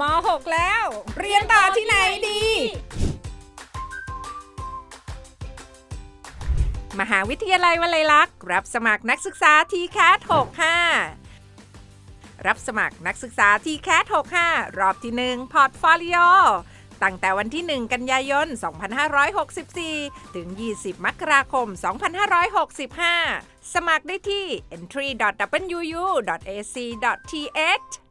ม .6 แล้ว เรียนต่อที่ไหนดี มหาวิทยาลัยวลัยลักษณ์รับสมัครนักศึกษาทีแคท65 รับสมัครนักศึกษาทีแคท65 รอบที่ 1 พอร์ตโฟลิโอตั้งแต่วันที่ 1 กันยายน 2564 ถึง 20 มกราคม 2565 สมัครได้ที่ entry.wuu.ac.th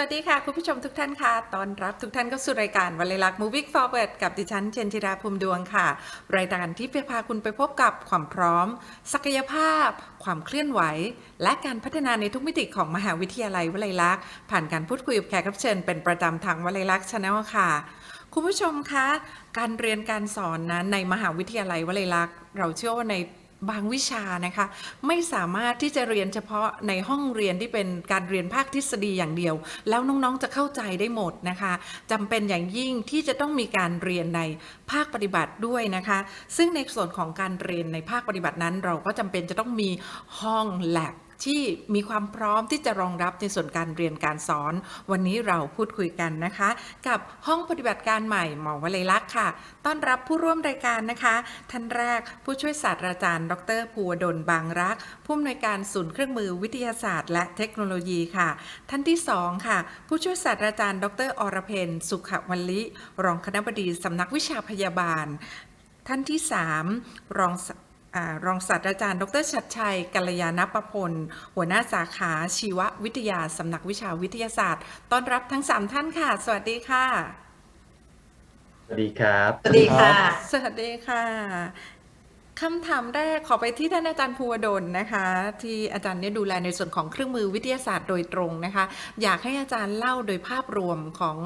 วัสดีค่ะ คุณผู้ชมทุกท่านค่ะตอนรับทุกท่านเข้าสู่รายการวันเลยลักษณ์ Moving Forward กับดิฉันเชนจิราภูมิดวงค่ะ รายการที่จะพาคุณไปพบกับความพร้อม ศักยภาพ ความเคลื่อนไหว และการพัฒนาในทุกมิติของมหาวิทยาลัยวลัยลักษ์ผ่านการพูดคุยกับแขกรับเชิญเป็นประจำทางวลัยลักษ์ชาแนลค่ะคุณผู้ชมคะ การเรียนการสอนนะในมหาวิทยาลัยวลัยลักษณ์ เราเชื่อว่าใน บางวิชานะคะ ไม่สามารถที่จะเรียนเฉพาะในห้องเรียนที่เป็นการเรียนภาคทฤษฎีอย่างเดียว แล้วน้องๆจะเข้าใจได้หมดนะคะจำเป็นอย่างยิ่งที่จะต้องมีการเรียนในภาคปฏิบัติด้วยนะคะ ซึ่งในส่วนของการเรียนในภาคปฏิบัตินั้น เราก็จำเป็นจะต้องมีห้องแลบ ที่มีความพร้อมที่จะรองรับในส่วนการเรียนการสอน วันนี้เราพูดคุยกันนะคะ กับห้องปฏิบัติการใหม่หมอวลัยลักษณ์ค่ะ ต้อนรับผู้ร่วมรายการนะคะ ท่านแรกผู้ช่วยศาสตราจารย์ ดรภูวดลบางรัก ผู้อำนวยการศูนย์เครื่องมือวิทยาศาสตร์ และเทคโนโลยีค่ะ ท่านที่สองค่ะ ผู้ช่วยศาสตราจารย์ ดรอรเพนสุขวัลลิ รองคณบดีสำนักวิชาพยาบาล ท่านที่สามรอง รองศาสตราจารย์ ดรชัดชัย กัลยาณประพล หัวหน้าสาขาชีววิทยาสำนักวิชาวิทยาศาสตร์ ต้อนรับทั้ง 3 ท่านค่ะ สวัสดีค่ะ สวัสดีครับ สวัสดีค่ะ สวัสดีค่ะ คำถามแรกขอไปที่ท่านอาจารย์ภูวดลนะคะ ที่อาจารย์เนี่ยดูแลในส่วนของเครื่องมือวิทยาศาสตร์โดยตรงนะคะ อยากให้อาจารย์เล่าโดยภาพรวมของ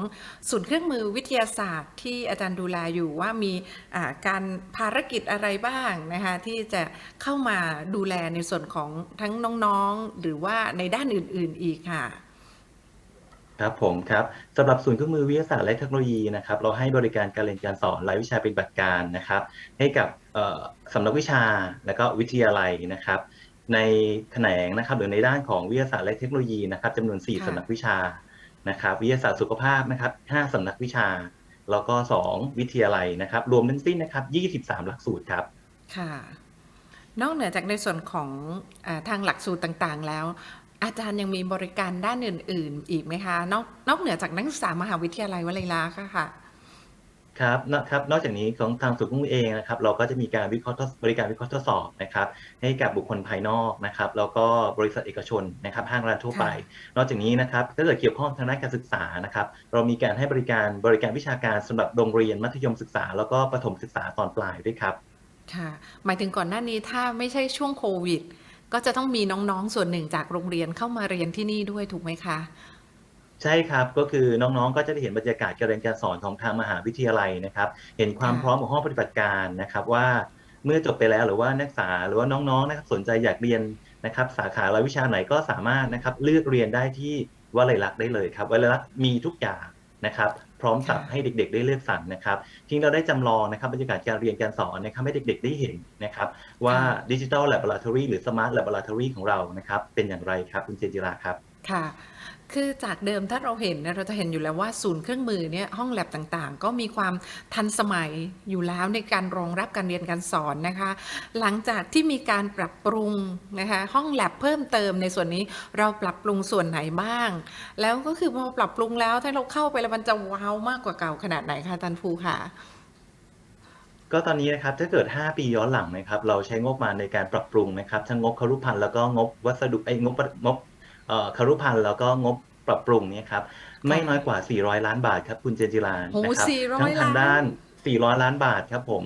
ศูนย์เครื่องมือวิทยาศาสตร์ ที่อาจารย์ดูแลอยู่ว่ามีการภารกิจอะไรบ้างนะคะที่จะเข้ามาดูแลในส่วนของทั้งน้องๆ หรือว่าในด้านอื่น ๆ อีกค่ะ ครับผมครับสำหรับศูนย์เครื่องมือวิทยาศาสตร์และเทคโนโลยีนะครับเราให้บริการการเรียนการสอนรายวิชาปฏิบัติการนะครับ ให้กับเอ่อสำนักวิชาและก็วิทยาลัยนะครับ ในแขนงนะครับหรือในด้านของวิทยาศาสตร์และเทคโนโลยีนะครับจำนวน4ค่ะสำนักวิชานะครับวิทยาศาสตร์สุขภาพนะครับ5สำนักวิชา แล้วก็ 2 วิทยาลัยนะครับ รวมทั้งสิ้นนะครับ 23 หลักสูตรครับค่ะนอกเหนือจากในส่วนของอาทางหลักสูตรต่างๆ แล้ว อาจารย์ยังมีบริการด้านอื่น ๆ อีกไหมคะ นอกนอกเหนือจากนักศึกษามหาวิทยาลัยวลัยลักษณ์อะค่ะ ครับนะครับ นอกจากนี้ของทางศูนย์ข้อมูลเองนะครับ เราก็จะมีการวิเคราะห์ทดบริการวิเคราะห์ทดสอบนะครับ ให้กับบุคคลภายนอกนะครับ แล้วก็บริษัทเอกชนนะครับห้างร้านทั่วไป นอกจากนี้นะครับถ้าเกิดเกี่ยวข้องทางด้านการศึกษานะครับ เรามีการให้บริการบริการวิชาการสำหรับโรงเรียนมัธยมศึกษา แล้วก็ประถมศึกษาตอนปลายด้วยครับ ค่ะ หมายถึงก่อนหน้านี้ถ้าไม่ใช่ช่วงโควิด ก็จะต้องมีน้องๆส่วนหนึ่งจากโรงเรียนเข้ามาเรียนที่นี่ด้วยถูกไหมคะ ใช่ครับก็คือน้องๆก็จะได้เห็นบรรยากาศการเรียนการสอนของทางมหาวิทยาลัยนะครับ เห็นความพร้อมของห้องปฏิบัติการนะครับว่าเมื่อจบไปแล้วหรือว่านักศึกษาหรือว่าน้องๆนะครับสนใจอยากเรียนนะครับ สาขารายวิชาไหนก็สามารถนะครับเลือกเรียนได้ที่วลัยลักษณ์ได้เลยครับวลัยลักษณ์มีทุกอย่างนะครับ พร้อมสับค่ะให้เด็กๆ ได้เลือกสรรนะครับที่เราได้จำลองนะครับบรรยากาศการเรียนการสอนนะครับให้เด็กๆ ได้เห็นนะครับว่าดิจิทัล l ล b o r a t o r y หรือสมาร์ท l ล b o r a t o r y ของเรานะครับเป็นอย่างไรครับคุณเจนจิราครับค่ะ คือจากเดิมถ้าเราเห็นเนี่ยเราจะเห็นอยู่แล้วว่าศูนย์เครื่องมือเนี่ยห้องแลบต่างๆ ก็มีความทันสมัยอยู่แล้วในการรองรับการเรียนการสอนนะคะ หลังจากที่มีการปรับปรุงนะคะห้องแลบเพิ่มเติมในส่วนนี้เราปรับปรุงส่วนไหนบ้าง แล้วก็คือพอปรับปรุงแล้วถ้าเราเข้าไปแล้วมันจะว้าวมากกว่าเก่าขนาดไหนคะอาจันภูค่ะก็ตอนนี้นะครับถ้าเกิด 5 ปีย้อนหลังนะครับ เราใช้งบมาในการปรับปรุงนะครับทั้งงบคารุพันธ์แล้วก็งบวัสดุไอ้งบงบเอ่อคารุพันธ์แล้วก็งบ ปรับปรุงเนี่ยครับไม่น้อยกว่า 400 ล้านบาทครับคุณเจนจิรานโอ้นะครับ400ทั้งทางด้านล้าน 400 ล้านบาทครับผม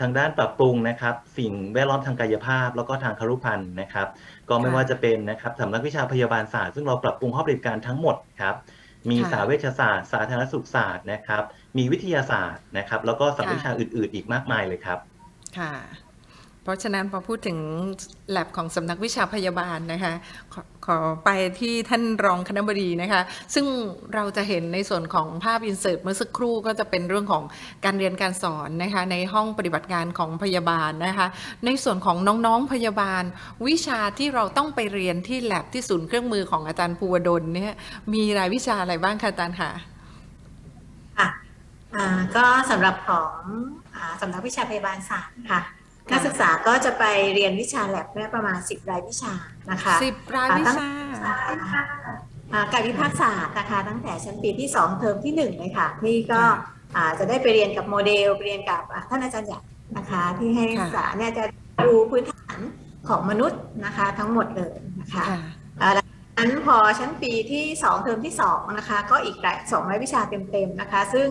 ทางด้านปรับปรุงนะครับ สิ่งแวดล้อมทางกายภาพ แล้วก็ทางคารุพันธ์นะครับ ก็ไม่ค่ะว่าจะเป็นนะครับสำนักวิชาพยาบาลศาสตร์ซึ่งเราปรับปรุงห้องปฏิบัติการทั้งหมดครับมีค่ะสาเวชศาสตร์ สาธารณสุขศาสตร์นะครับ มีวิทยาศาสตร์นะครับ แล้วก็สำนักค่ะวิชาอื่น ๆ อีกมากมายเลยครับ ค่ะ เพราะฉะนั้นพอพูดถึง แลบของสำนักวิชาพยาบาลนะคะขอขอไปที่ท่านรองคณบดีนะคะ ซึ่งเราจะเห็นในส่วนของภาพอินเสิร์ตเมื่อสักครู่ก็จะเป็นเรื่องของการเรียนการสอนนะคะในห้องปฏิบัติการของพยาบาลนะคะ ในส่วนของน้องๆพยาบาล วิชาที่เราต้องไปเรียนที่แลบที่ศูนย์เครื่องมือของอาจารย์ภูวดลเนี่ยมีรายวิชาอะไรบ้างคะอาจารย์คะค่ะก็สำหรับของอ่าสำนักวิชาพยาบาลศาสตร์ค่ะ นักศึกษาก็จะไปเรียนวิชาแลบเนี่ยประมาณ 10 รายวิชานะคะสิบรายวิชาอ่าการวิพากษศาสตร์นะคะตั้งแต่ชั้นปีที่ 2 เทอมที่ 1 เลยค่ะที่ก็ค่ะอ่าจะได้ไปเรียนกับโมเดลไปเรียนกับอ่าท่านอาจารย์ใหญ่นะคะ ที่ให้นักศึกษาเนี่ยจะดูพื้นฐานของมนุษย์นะคะทั้งหมดเลยนะคะค่ะนั้นพอชั้นปีที่ 2 เทอมที่2นะคะก็อีกหลายสองร้อยวิชาเต็มๆนะคะ ซึ่ง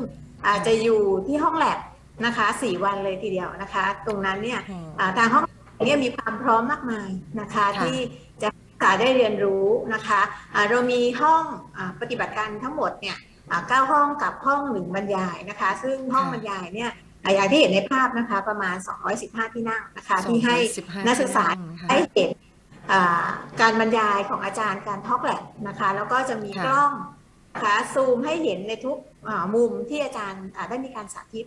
อาจจะอยู่ที่ห้องแลบ นะคะ4วันเลยทีเดียวนะคะ ตรงนั้นเนี่ยอืมอ่าทางห้องเนี่ยมีความพร้อมมากมายนะคะค่ะที่จะให้นักศึกษาได้เรียนรู้นะคะอ่าเรามีห้องอาปฏิบัติการทั้งหมดเนี่ยอ่าเก้าห้องกับห้องหนึ่งบรรยายนะคะ ซึ่งห้องบรรยายเนี่ยอ่าอย่างที่เห็นในภาพนะคะประมาณ 215 ที่นั่งนะคะที่ให้215นักศึกษาที่นั่งค่ะได้เห็นอ่าการบรรยายของอาจารย์การทอกแลบนะคะ แล้วก็จะมีค่ะกล้องนะคะซูมให้เห็นในทุกอ่ามุมที่อาจารย์อ่าได้มีการสาธิต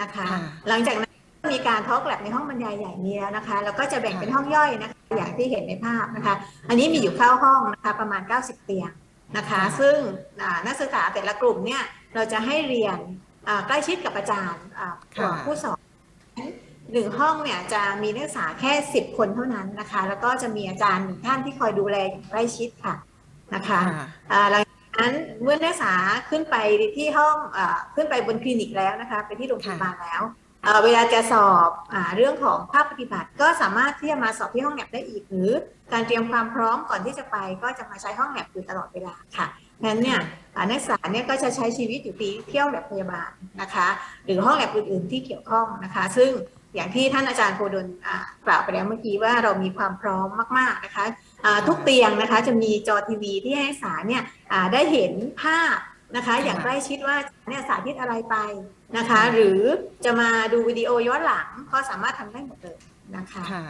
นะคะค่ะหลังจากนั้นมีการทอกแลบในห้องบรรยายใหญ่นี้แล้วนะคะ แล้วก็จะแบ่งค่ะเป็นห้องย่อยนะคะ อย่างที่เห็นในภาพนะคะ อันนี้มีอยู่เข้าห้องนะคะประมาณ 90 เตียงนะคะ ซึ่งอ่านักศึกษาแต่ละกลุ่มเนี่ยเราจะให้เรียนอ่าใกล้ชิดกับอาจารย์อ่าค่ะผู้สอนหนึ่งห้องเนี่ยจะมีนักศึกษาแค่สิบคนเท่านั้นนะคะ แล้วก็จะมีอาจารย์หนึ่งท่านที่คอยดูแลอย่างใกล้ชิดค่ะนะคะค่ะอ่าหลังจาก นั้นเมื่อนักศึกษาขึ้นไปที่ห้องอาขึ้นไปบนคลินิกแล้วนะคะไปที่โรงพยาบาลแล้วอ่าเวลาจะสอบอาเรื่องของภาคปฏิบัติ ก็สามารถที่จะมาสอบที่ห้องแลบได้อีก หรือการเตรียมความพร้อมก่อนที่จะไป ก็จะมาใช้ห้องแลบอยู่ตลอดเวลาค่ะงั้นเนี่ยอ่านักศึกษาเนี่ยก็จะใช้ชีวิตอยู่ที่เที่ยวแลบพยาบาลนะคะ หรือห้องแลบอื่น ๆ ที่เกี่ยวข้องนะคะ ซึ่งอย่างที่ท่านอาจารย์โพดลอ่ากล่าวไปแล้วเมื่อกี้ว่าเรามีความพร้อมมาก ๆนะคะอ่า ทุกเตียงนะคะจะมีจอทีวีที่ให้นักศึกษาเนี่ยอ่าได้เห็นภาพนะคะอย่างใกล้ชิดว่าเนี่ยสาธิตอะไรไปนะคะ หรือจะมาดูวิดีโอย้อนหลังก็สามารถทำได้หมดเลยนะคะค่ะ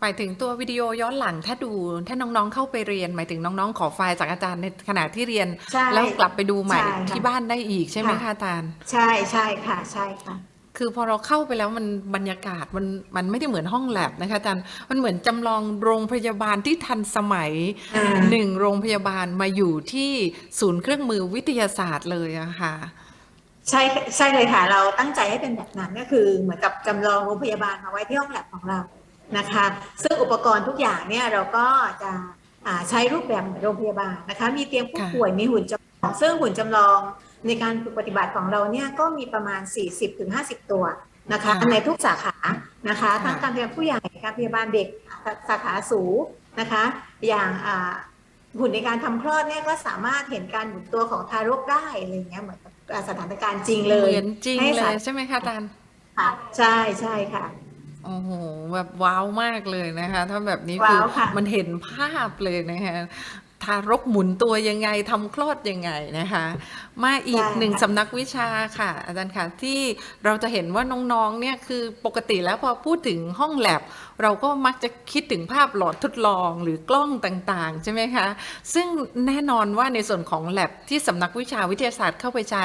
หมายถึงตัววิดีโอย้อนหลังถ้าดูถ้าน้องๆเข้าไปเรียน หมายถึงน้องๆ ขอไฟล์จากอาจารย์ในขณะที่เรียนใช่แล้วกลับไปดูใหม่ใช่ค่ะที่บ้านได้อีกใช่ไหมคะค่ะอาจารย์ ใช่ใช่ค่ะ ใช่ค่ะ คือพอเราเข้าไปแล้วมันบรรยากาศมันมันไม่ได้เหมือนห้องแลบนะคะอาจารย์มันเหมือนจำลองโรงพยาบาลที่ทันสมัยอ่าหนึ่งโรงพยาบาลมาอยู่ที่ศูนย์เครื่องมือวิทยาศาสตร์เลยอะค่ะใช่ใช่เลยค่ะ เราตั้งใจให้เป็นแบบนั้นก็คือ เหมือนกับจำลองโรงพยาบาลมาไว้ที่ห้องแลบของเรานะคะ ซึ่งอุปกรณ์ทุกอย่างเนี่ยเราก็จะอ่าใช้รูปแบบเหมือนโรงพยาบาลนะคะ มีเตียงผู้ค่ะป่วยมีหุ่นจำลองซึ่งหุ่นจำลอง ในการฝึกปฏิบัติของเราเนี่ยก็มีประมาณ 40-50 ตัวนะคะค่ะในทุกสาขานะคะค่ะทั้งการพยาบาลผู้ใหญ่การพยาบาลเด็กสาขาสูงนะคะ อย่างอ่าหุ่นในการทำคลอดเนี่ยก็สามารถเห็นการหมุนตัวของทารกได้อะไรอย่างเงี้ยเหมือนกับอ่าสถานการณ์จริงเลยเหมือนจริงให้เลสายใช่ไหมคะอาจารย์ค่ะใช่ใช่ค่ะโอ้โหแบบว้าวมากเลยนะคะ ถ้าแบบนี้คือว้าวค่ะมันเห็นภาพเลยนะคะ ทารกหมุนตัวยังไงทำคลอดยังไงนะคะ มาอีกหนึ่งสำนักวิชาค่ะ อาจารย์ค่ะที่เราจะเห็นว่าน้องๆเนี่ยคือปกติแล้วพอพูดถึงห้องแลบเราก็มักจะคิดถึงภาพหลอดทดลองหรือกล้องต่างๆ ใช่ไหมคะ ซึ่งแน่นอนว่าในส่วนของแลบที่สำนักวิชาวิทยาศาสตร์เข้าไปใช้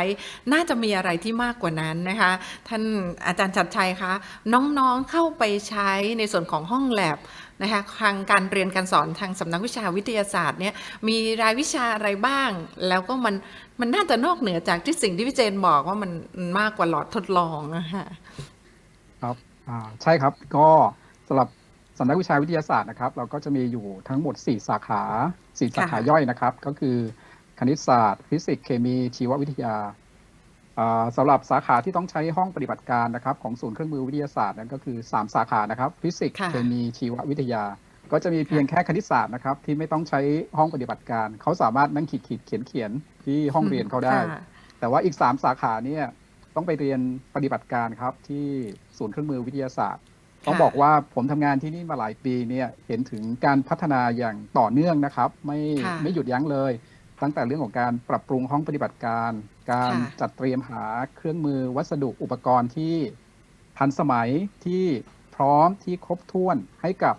น่าจะมีอะไรที่มากกว่านั้นนะคะ ท่านอาจารย์ชัดชัยคะน้องๆเข้าไปใช้ในส่วนของห้องแลบนะคะทางการเรียนการสอนทางสำนักวิชาวิทยาศาสตร์เนี่ยมีรายวิชาอะไรบ้าง แล้วก็มันมันน่าจะนอกเหนือจากที่สิ่งที่พี่เจนบอกว่ามันมันมากกว่าหลอดทดลองนะคะครับอ่าใช่ครับก็ สำหรับสำนักวิชาวิทยาศาสตร์นะครับเราก็จะมีอยู่ทั้งหมด 4 สาขา 4 สาขาค่ะย่อยนะครับ ก็คือคณิตศาสตร์ ฟิสิกส์เคมีชีววิทยาอ่าสำหรับสาขาที่ต้องใช้ห้องปฏิบัติการนะครับของศูนย์เครื่องมือวิทยาศาสตร์นั่นก็คือ 3 สาขานะครับ ฟิสิกส์ค่ะเคมีชีววิทยา ก็จะมีเพียงแค่คณิตศาสตร์นะครับที่ไม่ต้องใช้ห้องปฏิบัติการ เขาสามารถนั่งขีดขีดเขียนเขียนๆที่ห้องเรียนเขาได้ค่ะแต่ว่าอีก 3 สาขาเนี่ยต้องไปเรียนปฏิบัติการครับที่ศูนย์เครื่องมือวิทยาศาสตร์ ต้องบอกว่าผมทำงานที่นี่มาหลายปีเนี่ยเห็นถึงการพัฒนาอย่างต่อเนื่องนะครับ ไม่ค่ะไม่หยุดยั้งเลย ตั้งแต่เรื่องของการปรับปรุงห้องปฏิบัติการ การค่ะจัดเตรียมหาเครื่องมือวัสดุอุปกรณ์ที่ทันสมัยที่พร้อมที่ครบถ้วนให้กับ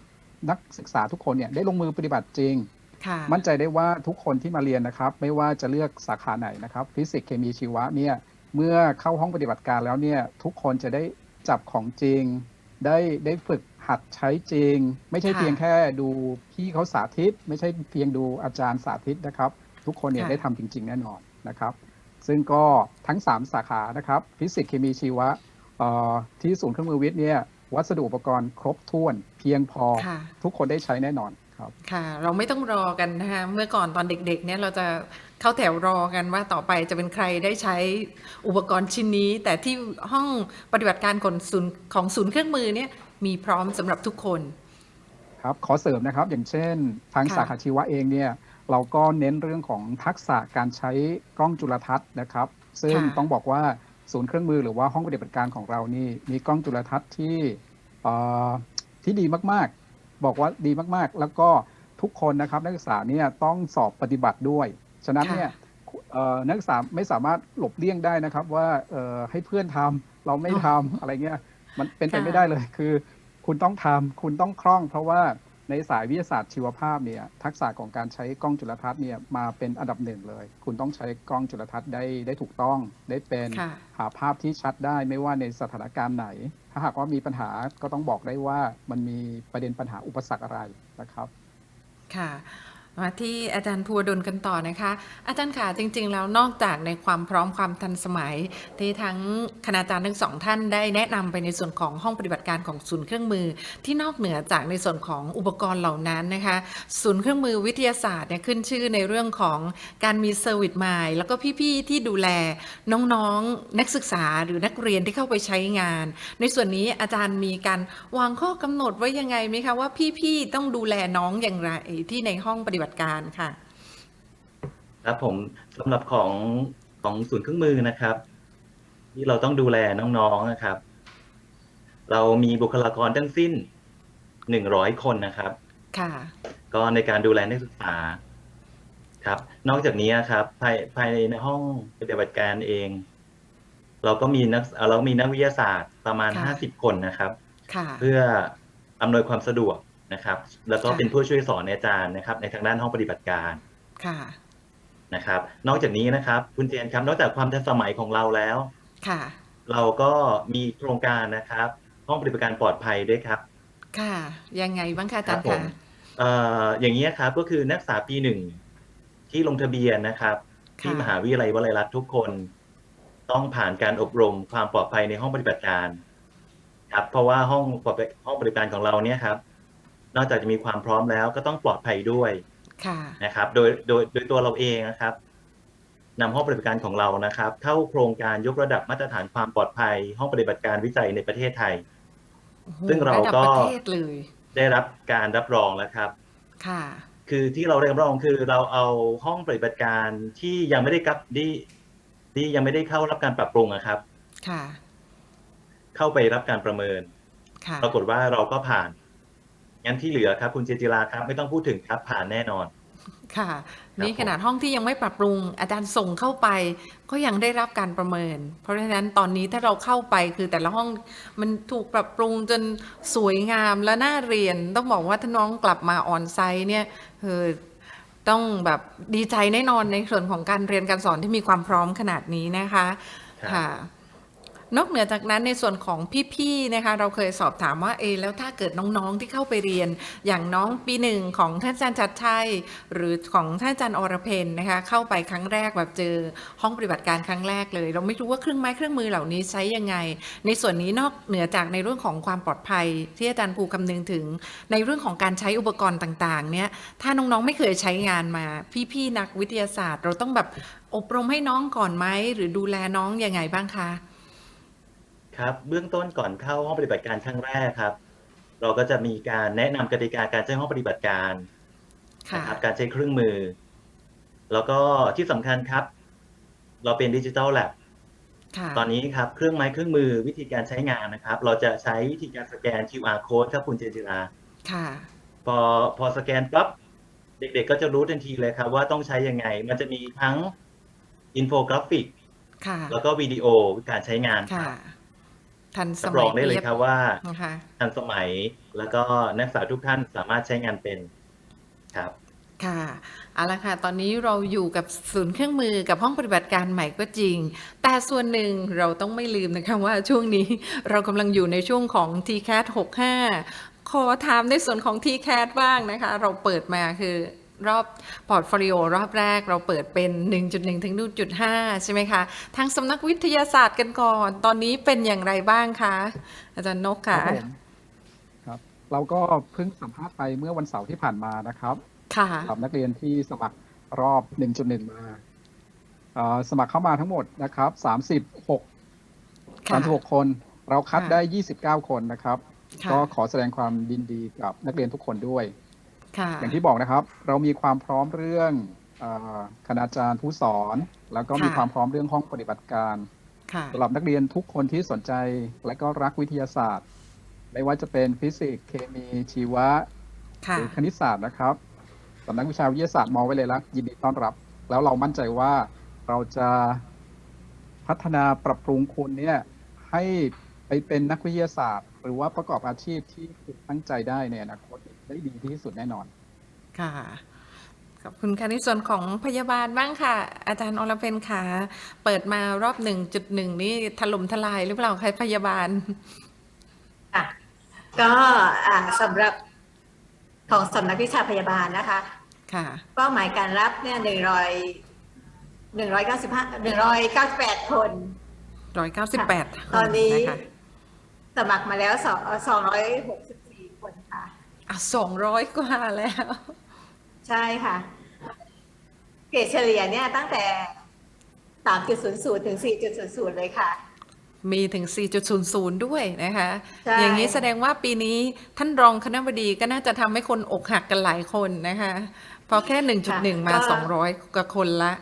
นักศึกษาทุกคนเนี่ยได้ลงมือปฏิบัติจริงค่ะมั่นใจได้ว่าทุกคนที่มาเรียนนะครับ ไม่ว่าจะเลือกสาขาไหนนะครับ ฟิสิกส์เคมีชีวะเนี่ยเมื่อเข้าห้องปฏิบัติการแล้วเนี่ยทุกคนจะได้จับของจริง ได้ได้ฝึกหัดใช้จริง ไม่ใช่ค่ะเพียงแค่ดูพี่เขาสาธิต ไม่ใช่เพียงดูอาจารย์สาธิตนะครับ ทุกคนเนี่ยค่ะ ได้ทำจริง ๆ แน่นอนนะครับ ซึ่งก็ทั้ง 3 สาขานะครับฟิสิกส์เคมีชีวะเอ่อที่ศูนย์เครื่องมือวิทย์เนี่ยวัสดุอุปกรณ์ครบถ้วน เพียงพอค่ะ ทุกคนได้ใช้แน่นอน ครับค่ะ เราไม่ต้องรอกันนะคะเมื่อก่อนตอนเด็กๆเนี่ยเราจะเข้าแถวรอกันว่าต่อไปจะเป็นใครได้ใช้อุปกรณ์ชิ้นนี้ แต่ที่ห้องปฏิบัติการของศูนย์ของศูนย์เครื่องมือเนี่ยมีพร้อมสำหรับทุกคนครับขอเสริมนะครับอย่างเช่น ทางค่ะสาขาชีวะเองเนี่ยเราก็เน้นเรื่องของทักษะการใช้กล้องจุลทรรศน์นะครับ ซึ่งค่ะต้องบอกว่าศูนย์เครื่องมือหรือว่าห้องปฏิบัติการของเรานี่มีกล้องจุลทรรศน์ที่เอ่อที่ดีมากๆ บอกว่าดีมากๆ แล้วก็ทุกคนนะครับนักศึกษาเนี่ยต้องสอบปฏิบัติด้วย ฉะนั้นเนี่ยเอ่อนักศึกษาไม่สามารถหลบเลี่ยงได้นะครับ ว่าเอ่อให้เพื่อนทำเราไม่ทำอะไรเงี้ยมันเป็นไปค่ะไม่ได้เลยคือ คุณต้องทำคุณต้องคล่อง เพราะว่าในสายวิทยาศาสตร์ชีวภาพเนี่ยทักษะของการใช้กล้องจุลทรรศน์เนี่ยมาเป็นอันดับหนึ่งเลย คุณต้องใช้กล้องจุลทรรศน์ได้ได้ถูกต้อง ได้เป็นค่ะหาภาพที่ชัดได้ไม่ว่าในสถานการณ์ไหน ถ้าหากว่ามีปัญหาก็ต้องบอกได้ว่ามันมีประเด็นปัญหาอุปสรรคอะไรนะครับ ค่ะ มาที่อาจารย์ภูวดลกันต่อนะคะ อาจารย์ค่ะจริง ๆ แล้วนอกจากในความพร้อมความทันสมัย ที่ทั้งคณาจารย์ทั้งสองท่านได้แนะนำไปในส่วนของห้องปฏิบัติการของศูนย์เครื่องมือ ที่นอกเหนือจากในส่วนของอุปกรณ์เหล่านั้นนะคะ ศูนย์เครื่องมือวิทยาศาสตร์เนี่ยขึ้นชื่อในเรื่องของการมีเซอร์วิสมายแล้วก็พี่ๆที่ดูแลน้องๆนักศึกษาหรือนักเรียนที่เข้าไปใช้งาน ในส่วนนี้อาจารย์มีการวางข้อกำหนดไว้ยังไงไหมคะว่าพี่ๆต้องดูแลน้องอย่างไรที่ในห้องปฏิบัติการค่ะ ครับผมสำหรับของของศูนย์เครื่องมือนะครับ ที่เราต้องดูแลน้องๆนะครับ เรามีบุคลากรทั้งสิ้นหนึ่งร้อยคนนะครับ ค่ะ ก็ในการดูแลนักศึกษาครับ นอกจากนี้ครับ ภายภายในห้องปฏิบัติการเอง เราก็มีนักเรามีนักวิทยาศาสตร์ประมาณค่ะ ห้าสิบคนนะครับ ค่ะ เพื่ออำนวยความสะดวก นะครับ แล้วก็ค่ะเป็นผู้ช่วยสอนอาจารย์นะครับ ในทางด้านห้องปฏิบัติการค่ะนะครับ นอกจากนี้นะครับคุณเจนครับนอกจากความทันสมัยของเราแล้วค่ะ เราก็มีโครงการนะครับ ห้องปฏิบัติการปลอดภัยด้วยครับ ค่ะ ยังไงบ้างคะอาจารย์ผคะมเอ่ออย่างนี้ยครับก็คือนักศึกษาปีหนึ่งที่ลงทะเบียนนะครับ ที่มหาวิทยาลัยวลัยลักษณ์ทุกคน ต้องผ่านการอบรมความปลอดภัยในห้องปฏิบัติการ ครับ เพราะว่าห้องปลอดภัยห้องปฏิบัติการของเราเนี่ยครับ นอกจากจะมีความพร้อมแล้วก็ต้องปลอดภัยด้วยค่ะนะครับ โดยโดยโดยตัวเราเองนะครับนำห้องปฏิบัติการของเรานะครับ เข้าโครงการยกระดับมาตรฐานความปลอดภัย ห้องปฏิบัติการวิจัยในประเทศไทยโอ้โหซึ่งเราก็ะดับประเทศเลยได้รับการรับรองแล้วครับค่ะคือที่เราได้รับรองคือเราเอาห้องปฏิบัติการที่ยังไม่ได้กับที่ที่ยังไม่ได้เข้ารับการปรับปรุงนะครับ ค่ะ เข้าไปรับการประเมินค่ะปรากฏว่าเราก็ผ่าน งั้นที่เหลือครับ คุณเจนจิราครับไม่ต้องพูดถึงครับผ่านแน่นอน ค่ะ นี่ผมขนาดห้องที่ยังไม่ปรับปรุง อาจารย์ส่งเข้าไป ก็ยังได้รับการประเมิน เพราะฉะนั้นตอนนี้ถ้าเราเข้าไปคือแต่ละห้องมันถูกปรับปรุงจนสวยงามและน่าเรียน ต้องบอกว่าถ้าน้องกลับมาออนไซต์เนี่ยเออต้องแบบดีใจแน่นอนในส่วนของการเรียนการสอนที่มีความพร้อมขนาดนี้นะคะครับค่ะ นอกเหนือจากนั้นในส่วนของพี่ๆนะคะเราเคยสอบถามว่าเอแล้วถ้าเกิดน้องๆที่เข้าไปเรียน อย่างน้องปีหนึ่งของท่านอาจารย์ชัดชัยหรือของท่านอาจารย์อรเพนนะคะเข้าไปครั้งแรกแบบเจอห้องปฏิบัติการครั้งแรกเลย เราไม่รู้ว่าเครื่องไม้เครื่องมือเหล่านี้ใช้ยังไง ในส่วนนี้นอกเหนือจากในเรื่องของความปลอดภัย ที่อาจารย์ภูคำนึงถึง ในเรื่องของการใช้อุปกรณ์ต่างๆเนี่ยถ้าน้องๆไม่เคยใช้งานมา พี่ๆนักวิทยาศาสตร์ เราต้องแบบอบรมให้น้องก่อนไหมหรือดูแลน้องยังไงบ้างคะ ครับ เบื้องต้นก่อนเข้าห้องปฏิบัติการครั้งแรกครับ เราก็จะมีการแนะนำกติกาการใช้ห้องปฏิบัติการค่ะนะครับการใช้เครื่องมือ แล้วก็ที่สำคัญครับ เราเป็นดิจิทัลแลบ ค่ะตอนนี้ครับเครื่องไม้เครื่องมือวิธีการใช้งานนะครับ เราจะใช้วิธีการสแกน QR code ครับคุณเจนจิราค่ะ พอพอสแกนปั๊บเด็กๆก็จะรู้ทันทีเลยครับ ว่าต้องใช้ยังไง มันจะมีทั้งอินโฟกราฟิก ค่ะ แล้วก็วิดีโอการใช้งานคค่ะ รับ ทันสรับรมัอยงได้เลยปี๊บครับว่านะคะทันสมัยแล้วก็นักศึกษาทุกท่านสามารถใช้งานเป็นครับค่ะเอาละค่ะ ตอนนี้เราอยู่กับศูนย์เครื่องมือกับห้องปฏิบัติการใหม่ก็จริง แต่ส่วนหนึ่งเราต้องไม่ลืมนะคะว่าช่วงนี้เรากำลังอยู่ในช่วงของ TCAT 65 ขอถามในส่วนของ TCAT บ้างนะคะ เราเปิดมาคือ รอบพอร์ตโฟลิโอรอบแรกเราเปิดเป็น 1.1 ถึง 1.5 ใช่ไหมคะ ทางสำนักวิทยาศาสตร์กันก่อน ตอนนี้เป็นอย่างไรบ้างคะ อาจารย์นกครัค่ะบผมครับ เราก็เพิ่งสัมภาษณ์ไปเมื่อวันเสาร์ที่ผ่านมานะครับ ค่ะสำหรับนักเรียนที่สมัครรอบ 1.1 มาเอ่อสมัครเข้ามาทั้งหมดนะครับ 36ค่ะ36 คน เราคัดค่ะได้ 29 คนนะครับค่ะก็ขอแสดงความยินดีกับนักเรียนทุกคนด้วยค่ะ อย่างที่บอกนะครับ เรามีความพร้อมเรื่องเออคณาจารย์ผู้สอน แล้วก็มีค่ะความพร้อมเรื่องห้องปฏิบัติการค่ะสำหรับนักเรียนทุกคนที่สนใจและก็รักวิทยาศาสตร์ ไม่ว่าจะเป็นฟิสิกส์เคมีชีวะค่ะหรือคณิตศาสตร์นะครับสำนักวิชาวิทยาศาสตร์มองไว้เลยละยินดีต้อนรับ แล้วเรามั่นใจว่าเราจะพัฒนาปรับปรุงคุณเนี่ยให้ไปเป็นนักวิทยาศาสตร์ หรือว่าประกอบอาชีพที่คุณตั้งใจได้ในอนาคต ได้ดีที่สุดแน่นอน ค่ะขอบคุณค่ะในส่วนของพยาบาลบ้างค่ะ อาจารย์อรเพนค่ะเปิดมารอบ1.1นี่ถล่มทลายหรือเปล่าคะพยาบาลค่ะก็อ่าสำหรับของสำนักวิชาพยาบาลนะคะ ค่ะ เป้าหมายการรับเนี่ยหนึ่งร้อยหนึ่งร้อยเก้าสิบห้าหนึ่งร้อยเก้าสิบแปดคน198ตอนนี้นะคะสมัครมาแล้วสองสองร้อยหกสิบสี่คน ค่ะอะ200กว่าแล้ว ใช่ค่ะ เกรดเฉลี่ยเนี่ยตั้งแต่สามจุดศูนย์ศูนย์ถึงสี่จุดศูนย์ศูนย์เลยค่ะ มีถึง 4.00 ด้วยนะคะ ใช่ อย่างนี้แสดงว่าปีนี้ท่านรองคณะบดีก็น่าจะทำให้คนอกหักกันหลายคนนะคะเพอแค่ 1.1 มา 200กว่าคนละ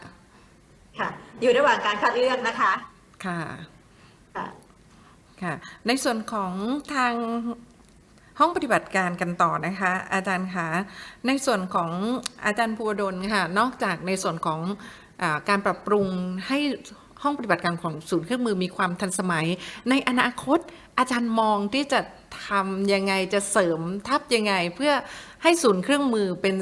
ค่ะ อยู่ระหว่างการคัดเลือกนะคะค่ะ ค่ะ ค่ะ ในส่วนของทาง ห้องปฏิบัติการกันต่อนะคะ อาจารย์คะในส่วนของอาจารย์ภูวดลค่ะนอกจากในส่วนของอการปรับปรุงให้ห้องปฏิบัติการของศูนย์เครื่องมือมีความทันสมัย ในอนาคตอาจารย์มองที่จะทำยังไงจะเสริมทับยังไง เพื่อให้ศูนย์เครื่องมือเป็น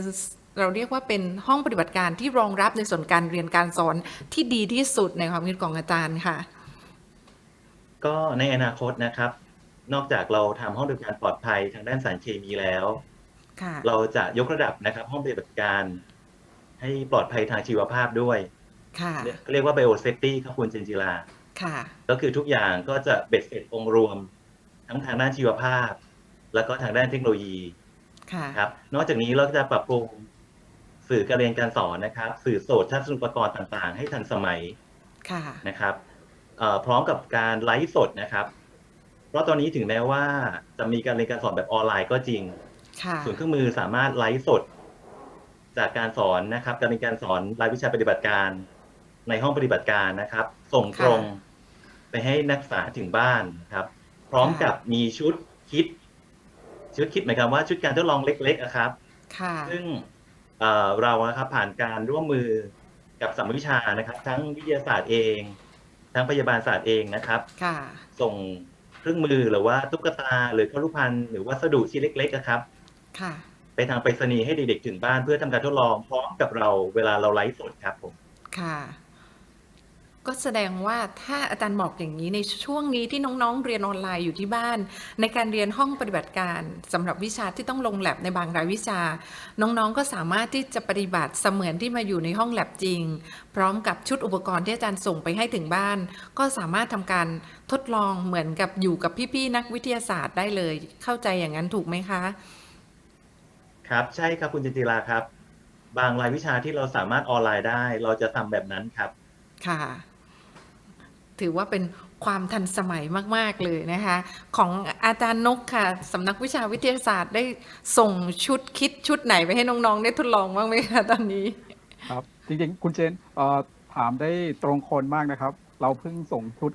เราเรียกว่าเป็นห้องปฏิบัติการที่รองรับในส่วนการเรียนการสอนที่ดีที่สุดในความคิดของอาจารย์ค่ะ ก็ในอนาคตนะครับ นอกจากเราทำห้องปฏิบัติการปลอดภัยทางด้านสารเคมีแล้วค่ะเราจะยกระดับนะครับ ห้องปฏิบัติการ ให้ปลอดภัยทางชีวภาพด้วยค่ะเรียกว่า biosafety ครับคุณเจนจิลาค่ะก็คือทุกอย่างก็จะเบ็ดเสร็จองค์รวม ทั้งทางด้านชีวภาพ แล้วก็ทางด้านเทคโนโลยีค่ะครับ นอกจากนี้เราก็จะปรับปรุงสื่อการเรียนการสอนนะครับ สื่อโสดทัศนุปกรณ์ต่าง ๆ ให้ทันสมัยค่ะนะครับเอ่อพร้อมกับการไลฟ์สดนะครับเพ ราะตอนนี้ถึงแม้ว่าจะมีการเรียนการสอนแบบออนไลน์ก็จริง ค่ะส่วนย์เครื่องมือสามารถไลฟ์สด จากการสอนนะครับ การเรียนการสอนรายวิชาปฏิบัติการ ในห้องปฏิบัติการนะครับ ส่งตรงไปให้นักศึกษาถึงบ้านนะครับ พร้อมกับมีชุดคิด ชุดคิดหมายความว่าชุดการทดลองเล็กๆอะครับ ค่ะ ซึ่งเอ่อเรานะครับผ่านการร่วมมือกับสามวิชานะครับ ทั้งวิทยาศาสตร์เอง ทั้งพยาบาลศาสตร์เองนะครับ ค่ะ ส่ง เครื่องมือหรือว่าตุ๊กตาหรือครุภัณฑ์หรือวัสดุชิ้นเล็กๆอะครับ ค่ะ ไปทางไปรษณีย์ให้เด็กๆถึงบ้านเพื่อทำการทดลองพร้อมกับเราเวลาเราไลฟ์สดครับผม ค่ะ ก็แสดงว่าถ้าอาจารย์บอกอย่างนี้ในช่วงนี้ที่น้องๆ เรียนออนไลน์อยู่ที่บ้าน ในการเรียนห้องปฏิบัติการสำหรับวิชาที่ต้องลงแลบในบางรายวิชา น้องๆก็สามารถที่จะปฏิบัติเสมือนที่มาอยู่ในห้องแลบจริง พร้อมกับชุดอุปกรณ์ที่อาจารย์ส่งไปให้ถึงบ้าน ก็สามารถทำการทดลองเหมือนกับอยู่กับพี่ๆนักวิทยาศาสตร์ได้เลย เข้าใจอย่างนั้นถูกไหมคะ ครับใช่ครับคุณจินติราครับ บางรายวิชาที่เราสามารถออนไลน์ได้ เราจะทำแบบนั้นครับค่ะ ถือว่าเป็นความทันสมัยมาก ๆ เลยนะคะ ของอาจารย์นกค่ะสำนักวิชาวิทยาศาสตร์ได้ส่งชุดคิดชุดไหนไปให้น้องๆ ได้ทดลองบ้างไหมคะตอนนี้ ครับ จริง ๆ คุณเจนเอ่อถามได้ตรงคนมากนะครับ เราเพิ่งส่งชุด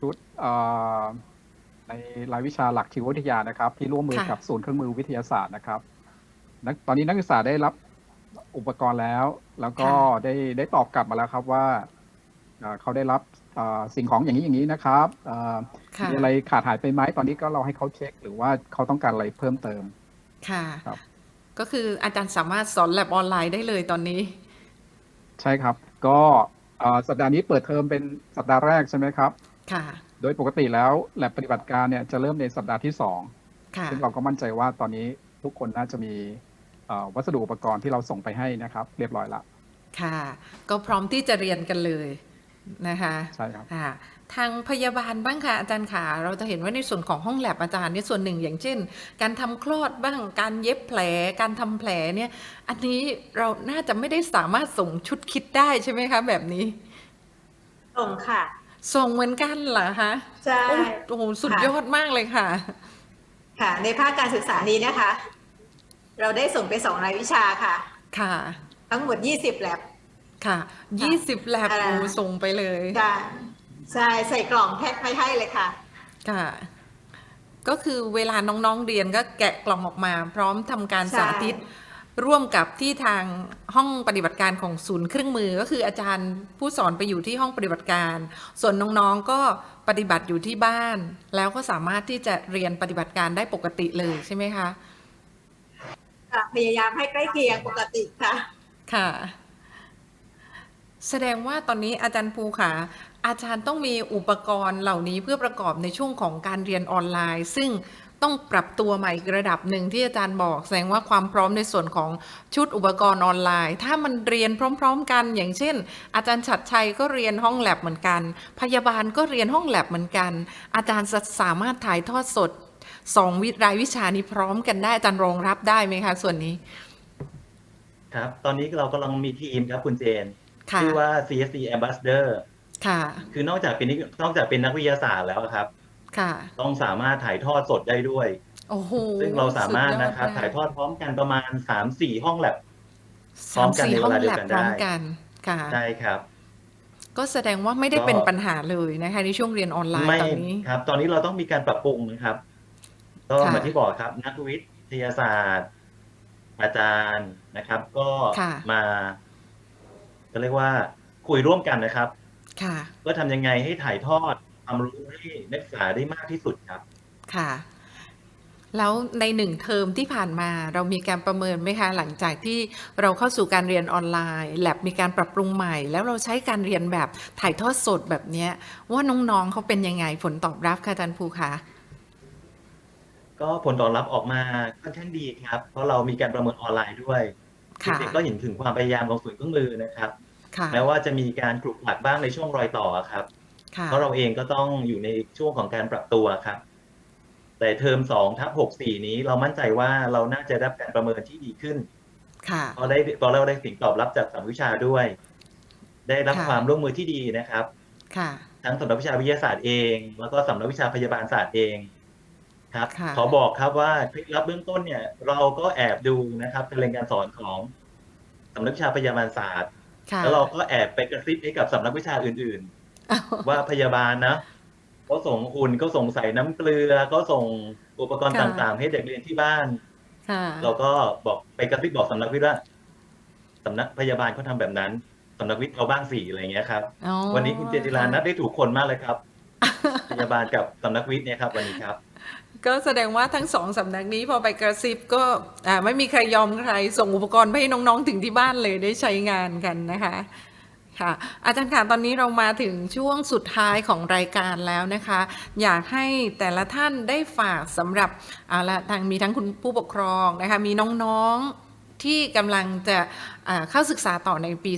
ชุดเอ่อในรายวิชาหลักชีววิทยานะครับ ที่ร่วมมือค่ะกับศูนย์เครื่องมือวิทยาศาสตร์นะครับนักตอนนี้นักศึกษาได้รับอุปกรณ์แล้ว แล้วก็ได้ได้ตอบกลับมาแล้วครับว่า เอ่อเขาได้รับเอ่อสิ่งของอย่างนี้อย่างนี้นะครับเอ่อค่ะมีอะไรขาดหายไปไหมตอนนี้ก็เราให้เขาเช็ค หรือว่าเขาต้องการอะไรเพิ่มเติม ค่ะครับก็คืออาจารย์สามารถสอนแลบออนไลน์ได้เลยตอนนี้ ใช่ครับ ก็เอ่อสัปดาห์นี้เปิดเทอมเป็นสัปดาห์แรกใช่ไหมครับ ค่ะ โดยปกติแล้วแลบปฏิบัติการเนี่ยจะเริ่มในสัปดาห์ที่สองค่ะซึ่งเราก็มั่นใจว่าตอนนี้ทุกคนน่าจะมีเอ่อวัสดุอุปกรณ์ที่เราส่งไปให้นะครับ เรียบร้อยละค่ะ ก็พร้อมที่จะเรียนกันเลย นะคะใช่ครับค่ะทางพยาบาลบ้างค่ะอาจารย์ขาเราจะเห็นว่าในส่วนของห้องแลบอาจารย์เนี่ยส่วนหนึ่ง อย่างเช่น การทำคลอดบ้างการเย็บแผล การทำแผลเนี่ย อันนี้เราน่าจะไม่ได้สามารถส่งชุดคิดได้ใช่ไหมคะ แบบนี้ส่งค่ะ ส่งเหมือนกันเหรอคะใช่โอ้โอ้โหสุดค่ะยอดมากเลยค่ะ ค่ะ ในภาคการศึกษานี้นะคะ เราได้ส่งไปสองรายวิชาค่ะ ค่ะ ทั้งหมด20แลบ ค่ะยี่สิบแลบอ่าโอ้ส่งไปเลยใช่ใช่ใส่กล่องแพ็คไม่ให้เลยค่ะ ค่ะ ก็คือเวลาน้องๆเรียนก็แกะกล่องออกมา พร้อมทำการใช่ สาธิต ร่วมกับที่ทางห้องปฏิบัติการของศูนย์เครื่องมือก็คืออาจารย์ผู้สอนไปอยู่ที่ห้องปฏิบัติการ ส่วนน้องๆก็ปฏิบัติอยู่ที่บ้าน แล้วก็สามารถที่จะเรียนปฏิบัติการได้ปกติเลยใช่ไหมคะ ค่ะพยายามให้ใกล้เคียงปกติค่ะ ค่ะ แสดงว่าตอนนี้อาจารย์ภูค่ะ อาจารย์ต้องมีอุปกรณ์เหล่านี้เพื่อประกอบในช่วงของการเรียนออนไลน์ ซึ่งต้องปรับตัวใหม่อีกระดับหนึ่งที่อาจารย์บอก แสดงว่าความพร้อมในส่วนของชุดอุปกรณ์ออนไลน์ ถ้ามันเรียนพร้อม ๆ กันอย่างเช่น อาจารย์ฉัดชัยก็เรียนห้องแลบเหมือนกัน พยาบาลก็เรียนห้องแลบเหมือนกัน อาจารย์สามารถถ่ายทอดสดสองวิรายวิชานี้พร้อมกันได้อาจารย์รองรับได้ไหมคะ ส่วนนี้ ครับ ตอนนี้เรากำลังมีทีมครับคุณเจน ชื่อว่า CSC Ambassador ค่ะ คือนอกจากเป็นนินอกจากเป็นนักวิทยาศาสตร์แล้วครับ ค่ะ ต้องสามารถถ่ายทอดสดได้ด้วย โอ้โหซึ่งเราสามารถนะครับสุดถ่ายทอดพร้อมกันประมาณ3-4ห้องแลบพร้สาอมมกันสี่ในห้องเวลาเดีแลยวบกันพร้อมได้กันค่ะใช่ครับ ก็แสดงว่าไม่ได้ก็เป็นปัญหาเลยนะคะในช่วงเรียนออนไลน์ไม่ตอนนี้ครับ ตอนนี้เราต้องมีการปรับปรุงนะครับก็ค่ะเหมือนที่บอกครับ นักวิทยาศาสตร์ อาจารย์นะครับ ก็ค่ะมา ก็เรียกว่าคุยร่วมกันนะครับ ค่ะว่าทำยังไงให้ถ่ายทอดความรู้ให้นักศึกษาได้มากที่สุดครับ ค่ะ แล้วในหนึ่งเทอมที่ผ่านมาเรามีการประเมินไหมคะ หลังจากที่เราเข้าสู่การเรียนออนไลน์ แลบมีการปรับปรุงใหม่ แล้วเราใช้การเรียนแบบถ่ายทอดสดแบบเนี้ย ว่าน้องๆเขาเป็นยังไงผลตอบรับค่ะอาจารย์ภูคะก็ผลตอบรับออกมาค่อนข้างดีครับ เพราะเรามีการประเมินออนไลน์ด้วยค่ะ เด็กๆก็เห็นถึงความพยายามของศูนย์เครื่องมือนะครับ ค่ะ แม้ว่าจะมีการกลุกหลักบ้างในช่วงรอยต่อครับ ค่ะ เพราะเราเองก็ต้องอยู่ในช่วงของการปรับตัวครับ แต่เทอมสองทับหกสี่นี้เรามั่นใจว่าเราน่าจะได้รับการประเมินที่ดีขึ้นค่ะ เพราะได้เพราะเราได้สิ่งตอบรับจากสำนักวิชาด้วย ได้รับค่ะ ความร่วมมือที่ดีนะครับ ค่ะ ทั้งสำนักวิชาวิทยาศาสตร์เอง แล้วก็สำนักวิชาพยาบาลศาสตร์เองครับ ค่ะ ขอบอกครับว่าเคล็ดลับเบื้องต้นเนี่ย เราก็แอบดูนะครับการเรียนการสอนของสำนักวิชาพยาบาลศาสตร์ค่ะ แล้วเราก็แอบไปกระซิบให้กับสำนักวิชาอื่นๆ ว่าพยาบาลนะก็ส่งหุ่นก็ส่งใส่น้ำเกลือก็ส่งอุปกรณ์ค่ะต่างๆ ให้เด็กเรียนที่บ้านค่ะเราก็บอกไปกระซิบบอกสำนักวิทย์ว่าสำนักพยาบาลเขาทำแบบนั้นสำนักวิทย์เอาบ้างสี่อะไรอย่างเงี้ยครับอ๋อวันนี้คุณเจติรานัดได้ถูกคนมากเลยครับ พยาบาลกับสำนักวิทย์เนี่ยครับ วันนี้ครับ ก็แสดงว่าทั้งสองสำนักนี้พอไปกระซิบก็ไม่มีใครยอมใคร ส่งอุปกรณ์ไปให้น้องๆถึงที่บ้านเลยได้ใช้งานกันนะคะค่ะอาจารย์ค่ะตอนนี้เรามาถึงช่วงสุดท้ายของรายการแล้วนะคะ อยากให้แต่ละท่านได้ฝากสำหรับเอาละทางมีทั้งคุณผู้ปกครองนะคะมีน้องๆ ที่กำลังจะเข้าศึกษาต่อในปี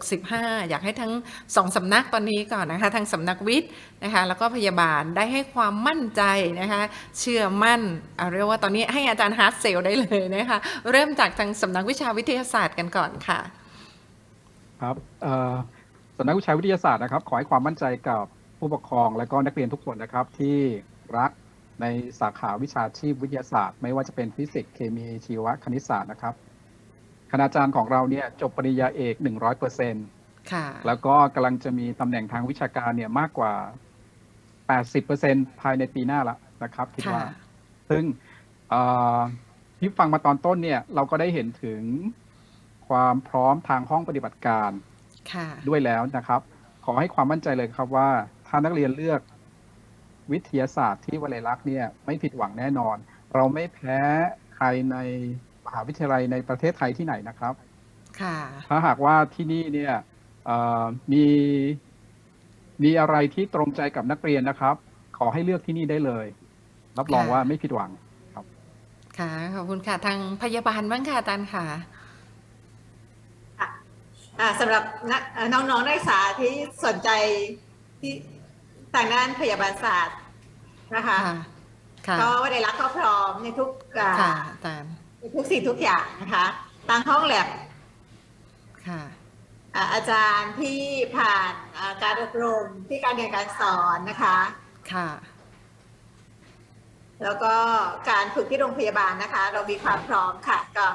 2565 อยากให้ทั้งสองสำนักตอนนี้ก่อนนะคะทางสำนักวิทย์นะคะ แล้วก็พยาบาลได้ให้ความมั่นใจนะคะ เชื่อมั่นเเรียกว่าตอนนี้ให้อาจารย์ฮาร์ดเซลได้เลยนะคะ เริ่มจากทางสำนักวิชาวิทยาศาสตร์กันก่อนค่ะ ครับสำนักวิชาวิทยาศาสตร์นะครับ ขอให้ความมั่นใจกับผู้ปกครองและก็นักเรียนทุกคนนะครับที่รัก ในสาขาวิชาชีพวิทยาศาสตร์ ไม่ว่าจะเป็นฟิสิกส์เคมีชีวะคณิตศาสตร์นะครับคณาจารย์ของเราเนี่ยจบปริญญาเอก100%ค่ะแล้วก็กำลังจะมีตำแหน่งทางวิชาการเนี่ยมากกว่า 80%ภายในปีหน้าละนะครับคิดว่าค่ะซึ่งเอ่อที่ฟังมาตอนต้นเนี่ยเราก็ได้เห็นถึงความพร้อมทางห้องปฏิบัติการค่ะด้วยแล้วนะครับ ขอให้ความมั่นใจเลยครับว่า ถ้านักเรียนเลือก วิทยาศาสตร์ที่วลัยลักษณ์เนี่ยไม่ผิดหวังแน่นอน เราไม่แพ้ใครในมหาวิทยาลัยในประเทศไทยที่ไหนนะครับค่ะถ้าหากว่าที่นี่เนี่ยเอ่อมีมีอะไรที่ตรงใจกับนักเรียนนะครับ ขอให้เลือกที่นี่ได้เลย รับรองค่ะว่าไม่ผิดหวังค่ะ ขอบคุณค่ะ ทางพยาบาลบ้างค่ะอาจารย์ค่ะอ่าสำหรับนักเอ่อน้องๆนักศึกษาที่สนใจที่ ทางด้านพยาบาลศาสตร์นะคะค่ะค่ะก็ได้รับก็พร้อมในทุกอ่าค่ะอาจารย์ในทุกสิ่งทุกอย่างนะคะทางห้องแลบค่ะอ่าอาจารย์ที่ผ่านอ่าการอบรมที่การเรียนการสอนนะคะค่ะแล้วก็การฝึกที่โรงพยาบาลนะคะ เรามีความพร้อมค่ะก็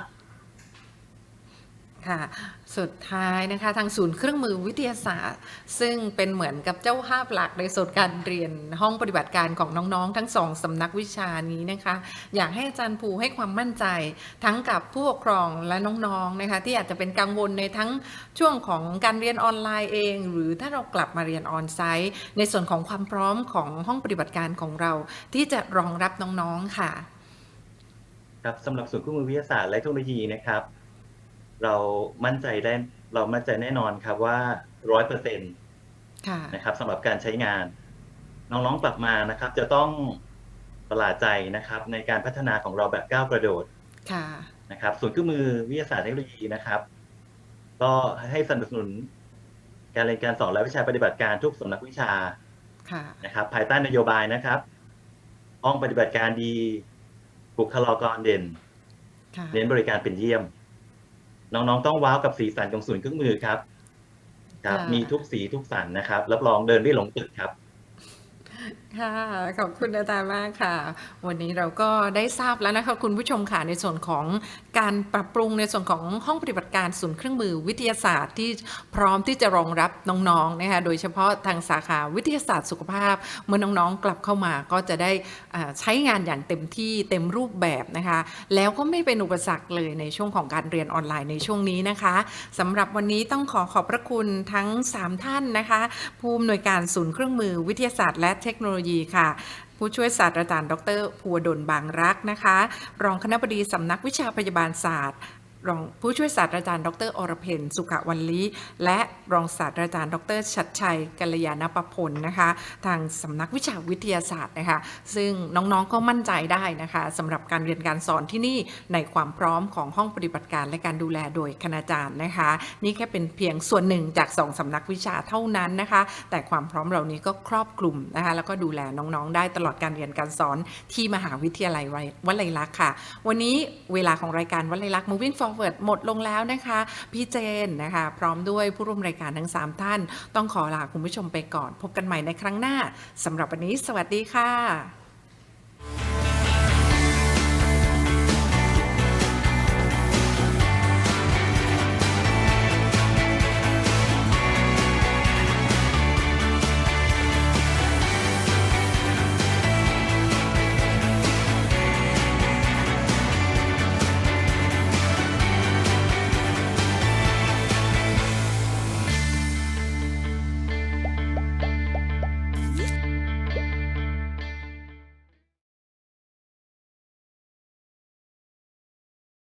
ค่ะ สุดท้ายนะคะทางศูนย์เครื่องมือวิทยาศาสตร์ ซึ่งเป็นเหมือนกับเจ้าภาพหลักในส่วนการเรียนห้องปฏิบัติการของน้องๆ ทั้งสองสำนักวิชานี้นะคะ อยากให้อาจารย์ภูให้ความมั่นใจ ทั้งกับผู้ปกครองและน้องๆนะคะ ที่อาจจะเป็นกังวลในทั้งช่วงของการเรียนออนไลน์เอง หรือถ้าเรากลับมาเรียนออนไซต์ ในส่วนของความพร้อมของห้องปฏิบัติการของเรา ที่จะรองรับน้องๆค่ะ ครับสำหรับศูนย์เครื่องมือวิทยาศาสตร์และเทคโนโลยีนะครับ เรามั่นใจได้เรามั่นใจแน่นอนครับว่าร้อยเปอร์เซ็นต์ค่ะนะครับสำหรับการใช้งาน น้องๆกลับมานะครับ จะต้องประหลาดใจนะครับ ในการพัฒนาของเราแบบก้าวกระโดดค่ะนะครับศูนย์เครื่องมือวิทยาศาสตร์เทคโนโลยีนะครับ ก็ให้สนับสนุน การเรียนการสอนและวิชาปฏิบัติการทุกสำนักวิชาค่ะนะครับ ภายใต้นโยบายนะครับห้องปฏิบัติการดีบุคลากรเด่นค่ะเน้นบริการเป็นเยี่ยม น้องๆต้องว้าวกับสีสันของศูนย์เครื่องมือครับ ครับค่ะมีทุกสีทุกสันนะครับ รับรองเดินไม่หลงตึกครับ ค่ะ ขอบคุณอาจารย์มากค่ะ วันนี้เราก็ได้ทราบแล้วนะคะคุณผู้ชมค่ะในส่วนของการปรับปรุงในส่วนของห้องปฏิบัติการศูนย์เครื่องมือวิทยาศาสตร์ที่พร้อมที่จะรองรับน้องๆนะคะโดยเฉพาะทางสาขาวิทยาศาสตร์สุขภาพ เมื่อน้องๆกลับเข้ามาก็จะได้ใช้งานอย่างเต็มที่เต็มรูปแบบนะคะ แล้วก็ไม่เป็นอุปสรรคเลยในช่วงของการเรียนออนไลน์ในช่วงนี้นะคะสำหรับวันนี้ต้องขอขอบพระคุณทั้ง 3 ท่านนะคะ ผู้อำนวยการศูนย์เครื่องมือวิทยาศาสตร์และเทคโนโลยีค่ะ ผู้ช่วยศาสตราจารย์ ดร ภูวดลบางรักนะคะ รองคณบดีสำนักวิชาพยาบาลศาสตร์ รองผู้ช่วยศาสตราจารย์ ดรอรเพนสุขวันลีและรองศาสตราจารย์ ดรชัดชัยกัลยาณประพลนะคะ ทางสำนักวิชาวิทยาศาสตร์นะคะ ซึ่งน้องๆก็มั่นใจได้นะคะสำหรับการเรียนการสอนที่นี่ในความพร้อมของห้องปฏิบัติการและการดูแลโดยคณาจารย์นะคะ นี่แค่เป็นเพียงส่วนหนึ่งจากสองสำนักวิชาเท่านั้นนะคะ แต่ความพร้อมเหล่านี้ก็ครอบคลุมนะคะ แล้วก็ดูแลน้องๆ ได้ตลอดการเรียนการสอนที่มหาวิทยาลัยวลัยลักษณ์ค่ะ วันนี้เวลาของรายการวลัยลักษณ์ Moving Forward เปิดหมดลงแล้วนะคะ พี่เจนนะคะ พร้อมด้วยผู้ร่วมรายการทั้ง 3 ท่าน ต้องขอลาคุณผู้ชมไปก่อน พบกันใหม่ในครั้งหน้าสำหรับวันนี้ สวัสดีค่ะ